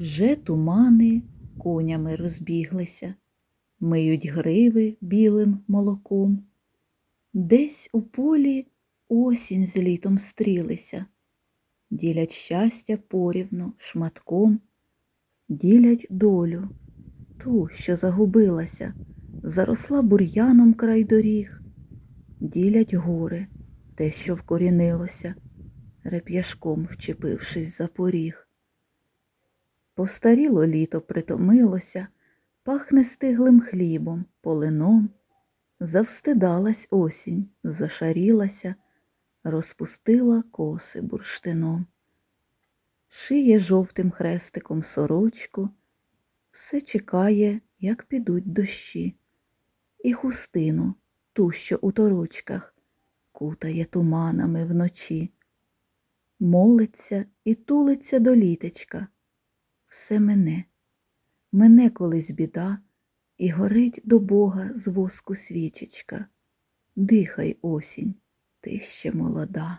Вже тумани конями розбіглися, миють гриви білим молоком. Десь у полі осінь з літом стрілися, ділять щастя порівну шматком, ділять долю, ту, що загубилася, заросла бур'яном край доріг, ділять горе, те, що вкорінилося, реп'яшком вчепившись за поріг. Постаріло літо притомилося, пахне стиглим хлібом, полином. Завстидалась осінь, зашарілася, розпустила коси бурштином. Шиє жовтим хрестиком сорочку, все чекає, як підуть дощі, і хустину, ту, що у торочках, кутає туманами вночі. Молиться і тулиться до літечка. Все мене, мене колись біда, і горить до Бога з воску свічечка. Дихай, осінь, ти ще молода.